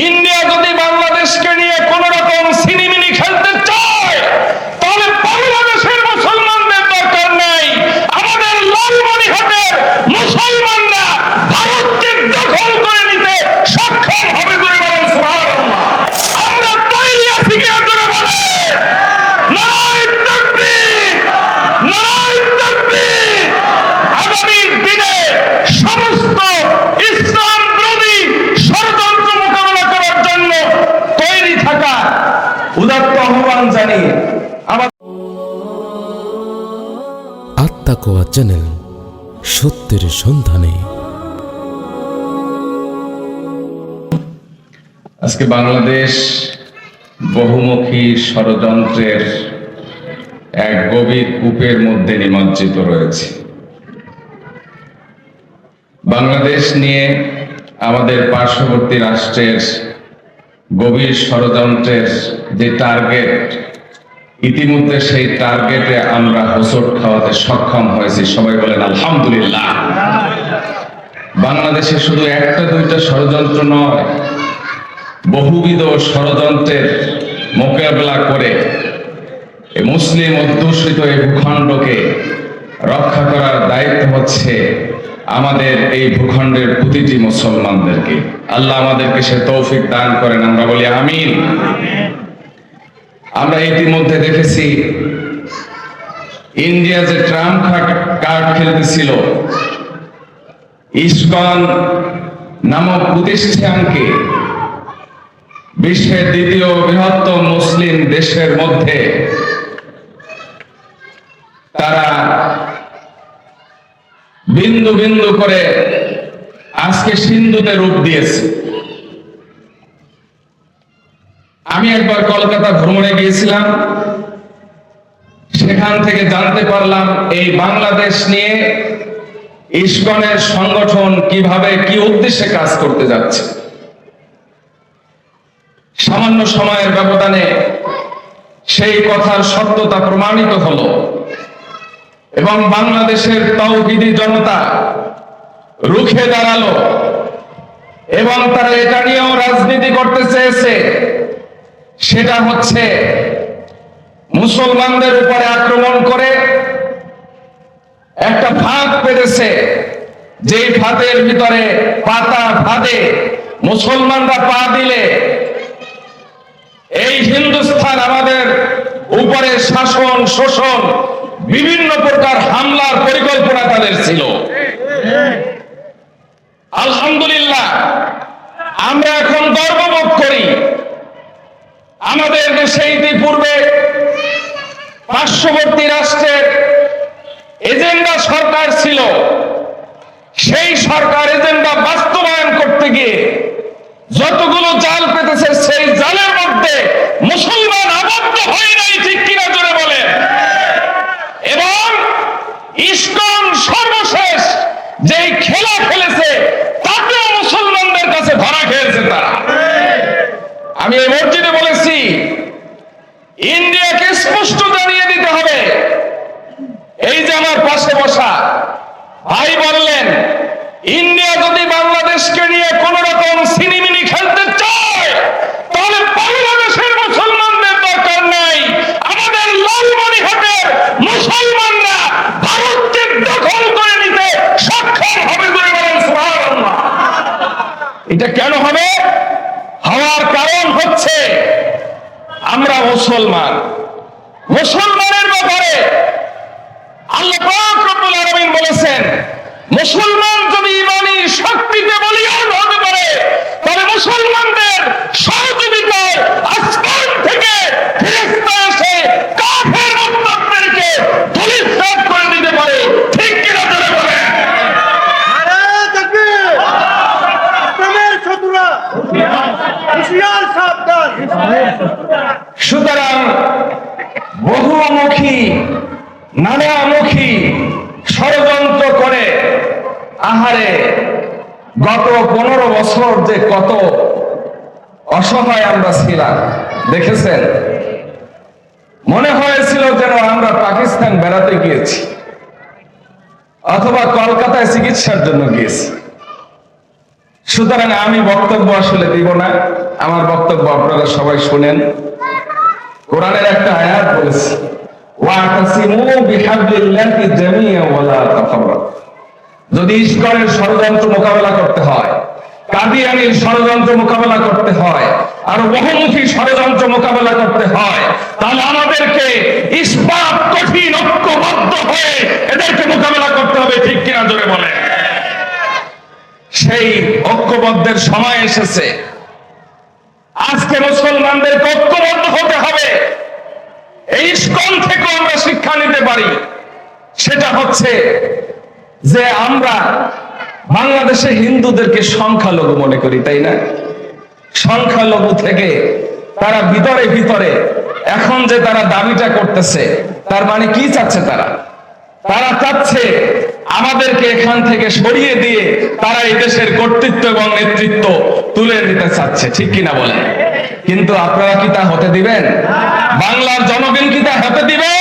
India যদি বাংলাদেশকে নিয়ে কোন রকম সিনেমিনি খেলতে চায় তাহলে বাংলাদেশের মুসলমানদের দরকার নেই আমাদের লালমনিহাটের মুসলমানরা ভারতকে দখল করে নিতে সক্ষম হবে বলে বলেন সুবহানাল্লাহ। আমরা তৈরি আছি কি আপনারা বলেন নারায়ণ তাকবীর! নারায়ণ তাকবীর! আগামী দিনে সমস্ত ইসলাম বিরোধী ষড়যন্ত্র মোকাবেলা করার জন্য তৈরি থাকা উদাত্ত আহ্বান জানিয়ে আমার আত্মাকোয়া চ্যানেল সত্যের সন্ধানে। আজকে বাংলাদেশ বহুমুখী ষড়যন্ত্রের এক গভীর কূপের মধ্যে নিমজ্জিত রয়েছে। বাংলাদেশ নিয়ে আমাদের পার্শ্ববর্তী রাষ্ট্রের গভীর ষড়যন্ত্রের যে টার্গেট ইতিমধ্যে সেই টার্গেটে আমরা হোসট খাওয়াতে সক্ষম হয়েছি। সবাই বলেন, আলহামদুলিল্লাহ। বাংলাদেশে শুধু একটা, দুইটা ষড়যন্ত্র নয়, বহুবিধ ষড়যন্ত্রের মোকাবেলা করে মুসলিম অধ্যুষিত এই ভূখণ্ডকে রক্ষা করার দায়িত্ব হচ্ছে আমাদের এই ভূখণ্ডের প্রতিটি মুসলমানদেরকে। আল্লাহ আমাদেরকে সে তৌফিক দান করেন। আমরা বলি, আমিন। আমরা ইতিমধ্যে দেখেছি, ইন্ডিয়া যে ট্রাম্প কার্ড খেলতেছিল, ইস্কন নামক প্রতিষ্ঠানকে বিশ্বের দ্বিতীয় বৃহত্তম মুসলিম দেশের মধ্যে তারা বিন্দু বিন্দু করে আজকে সিন্ধুতে রূপ দিয়েছে। আমি একবার কলকাতা ভ্রমণে গিয়েছিলাম। সেখান থেকে জানতে পারলাম এই বাংলাদেশ নিয়ে ইস্কনের সংগঠন কীভাবে কি উদ্দেশ্যে কাজ করতে যাচ্ছে। সামান্য সময়ের ব্যবধানে সেই কথার সত্যতা প্রমাণিত হলো এবং বাংলাদেশের তৌহিদি জনতা রুখে দাঁড়াল এবং তারা এটা নিয়েও রাজনীতি করতে চেয়েছে। সেটা হচ্ছে মুসলমানদের উপরে আক্রমণ করে একটা ফাঁদ পেতেছে যেই ফাঁদের ভিতরে পাতা ফাঁদে মুসলমানরা পা দিলে, এই হিন্দুস্থান আমাদের উপরে শাসন, শোষণ, বিভিন্ন প্রকার হামলার পরিকল্পনা তাদের ছিল। আলহামদুলিল্লাহ, আমরা এখন গর্ববোধ করি আমাদের দেশে ইতিপূর্বে পার্শ্ববর্তী রাষ্ট্রের এজেন্ডা সরকার ছিল। সেই সরকার এজেন্ডা বাস্তবায়ন করতে গিয়ে যতগুলো জাল পেতেছে, সেই জালের মধ্যে মুসলমান আবদ্ধ হয় নাই, ঠিক কিনা জোরে বলে এবং ইসকন সর্বশেষ যেই খেলা খেলেছে, তাতেও মুসলমানদের কাছে ধরা খেয়েছে তারা। আমি এই মসজিদে বলেছি ইন্ডিয়াকে স্পষ্ট জানিয়ে দিতে হবে এই যে আমার পাশে বসা ভাই বললেন, ইন্ডিয়া যদি বাংলাদেশকে নিয়ে কোন রকম সিনেমিনি খেলতে চায়, তাহলে বাংলাদেশের মুসলমানদের দরকার নেই। আমাদের লালমনিহাটের মুসলমানরা ভারতকে দখল করে নিতে সক্ষম হবে বলে বলেন এটা কেন হবে? হওয়ার কারণ হচ্ছে আমরা মুসলমান। মুসলমান যদি ইমানি শক্তিতে বলিয়ান হতে পারে তবে মুসলমানদের সহযোগিতায় আসমান থেকে এসে কাফের মুসলমানদেরকে করে দিতে পারে। ঠিক কিনা সুতরাং বহুমুখী নানামুখী ষড়যন্ত্র করে আহারে, গত পনেরো বছর যে কত অসহায় আমরা ছিলাম, দেখেছেন? মনে হয়েছিল যেন আমরা পাকিস্তান বেড়াতে গিয়েছি, অথবা কলকাতায় চিকিৎসার জন্য গিয়েছি। সুতরাং আমি বক্তব্য আসলে দিব না, আমার বক্তব্য আপনারা সবাই শুনেন। কোরআনের একটা আয়াত বলেছে ওয়াতাসিমু বিহাবলিল্লাহি জামিআ ওয়ালা তাফাররাকু। যদি ইস্কনের ষড়যন্ত্র মোকাবেলা করতে হয়, কাদিয়ানির ষড়যন্ত্র মোকাবেলা করতে হয়, আর বহুমুখী ষড়যন্ত্র মোকাবেলা করতে হয়, তাহলে আমাদেরকে ইস্পাত কঠিন ঐক্যবদ্ধ হয়ে এদেরকে মোকাবেলা করতে হবে, ঠিক কিনা জোরে বলে সেই ঐক্যবদ্ধের সময় এসেছে। আজকে মুসলমানদেরকে ঐক্যবদ্ধ হতে হবে। এই ইস্কন থেকে আমরা শিক্ষা নিতে পারি। সেটা হচ্ছে যে আমরা বাংলাদেশে হিন্দুদেরকে সংখ্যালঘু মনে করি, তাই না? সংখ্যালঘু থেকে তারা ভিতরে ভিতরে, এখন যে তারা দাবিটা করতেছে, তার মানে কি চাচ্ছে তারা? তারা চাচ্ছে আমাদেরকে এখান থেকে সরিয়ে দিয়ে তারা এই দেশের কর্তৃত্ব এবং নেতৃত্ব তুলে নিতে চাচ্ছে, ঠিক কিনা বলেন? কিন্তু আপনারা কি তা হতে দিবেন? বাংলার জনগণ কি তা হতে দিবে?